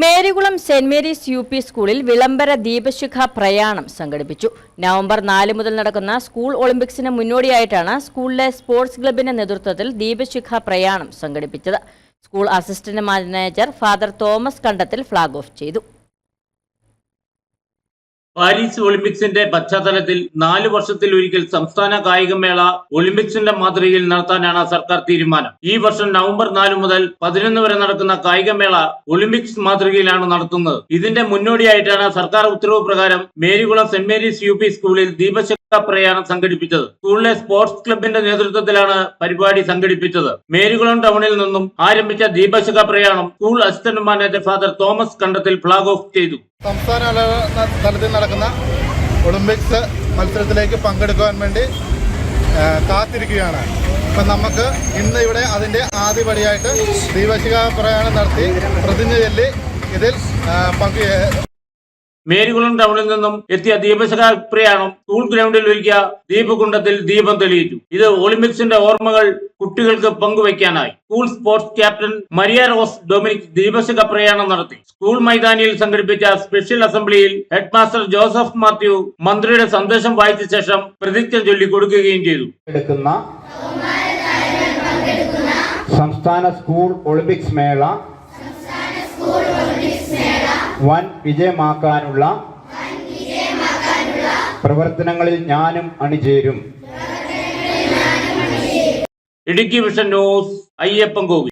Marykulam saint Mary's U P സ്കൂളിൽ വിളംബര ദീപശിഖ പ്രയാണം സംഘടിപ്പിച്ചു. നവംബർ നാല് മുതൽ നടക്കുന്ന സ്കൂൾ ഒളിമ്പിക്സിന് മുന്നോടിയായിട്ടാണ് സ്കൂളിലെ സ്പോർട്സ് ക്ലബിന്റെ നേതൃത്വത്തിൽ ദീപശിഖ പ്രയാണം സംഘടിപ്പിച്ചത്. School assistant manager father Thomas Kandathil flag off ചെയ്തു. പാരീസ് ഒളിമ്പിക്സിന്റെ പശ്ചാത്തലത്തിൽ നാല് വർഷത്തിൽ ഒരിക്കൽ സംസ്ഥാന കായികമേള ഒളിമ്പിക്സിന്റെ മാതൃകയിൽ നടത്താനാണ് സർക്കാർ തീരുമാനം. ഈ വർഷം നവംബർ നാല് മുതൽ പതിനൊന്ന് വരെ നടക്കുന്ന കായികമേള ഒളിമ്പിക്സ് മാതൃകയിലാണ് നടത്തുന്നത്. ഇതിന്റെ മുന്നോടിയായിട്ടാണ് സർക്കാർ ഉത്തരവ് പ്രകാരം മേരികുളം സെന്റ് മേരീസ് യു സ്കൂളിൽ ദീപശിഖ പ്രയാണം സംഘടിപ്പിച്ചത്. സ്കൂളിലെ സ്പോർട്സ് ക്ലബിന്റെ നേതൃത്വത്തിലാണ് പരിപാടി സംഘടിപ്പിച്ചത്. മേരികുളം ടൗണിൽ നിന്നും ആരംഭിച്ച ദീപശിഖ പ്രയാണം school assistant manager father Thomas Kandathil flag off ചെയ്തു. സംസ്ഥാന തലത്തിൽ നടക്കുന്ന ഒളിമ്പിക്സ് മത്സരത്തിലേക്ക് പങ്കെടുക്കാൻ വേണ്ടി കാത്തിരിക്കുകയാണ്. അപ്പം നമുക്ക് ഇന്ന് ഇവിടെ അതിന്റെ ആദ്യപടിയായിട്ട് ദീപശിഖ പ്രയാണം നടത്തി പ്രതിജ്ഞ ചൊല്ലി ഇതിൽ പങ്ക് മേരികുളം ടൗണിൽ നിന്നും എത്തിയ ദീപശിഖ പ്രയാണം സ്കൂൾ ഗ്രൗണ്ടിൽ ഒരുക്കിയ ദീപകുണ്ടത്തിൽ ദീപം തെളിയിച്ചു. ഇത് ഒളിമ്പിക്സിന്റെ ഓർമ്മകൾ കുട്ടികൾക്ക് പങ്കുവയ്ക്കാനായി. School sports captain Maria Rose Dominic ദീപശക പ്രയാണം നടത്തി. സ്കൂൾ മൈതാനിയിൽ സംഘടിപ്പിച്ച സ്പെഷ്യൽ അസംബ്ലിയിൽ ഹെഡ് മാസ്റ്റർ ജോസഫ് മാത്യു മന്ത്രിയുടെ സന്ദേശം വായിച്ച ശേഷം പ്രതിജ്ഞ ചൊല്ലി കൊടുക്കുകയും ചെയ്തു. സംസ്ഥാന സ്കൂൾ ഒളിമ്പിക്സ് മേള. വൻ വിജയമാക്കാനുള്ള പ്രവർത്തനങ്ങളിൽ ഞാനും അണിചേരും. Idukki vision news Ayyappan കോവി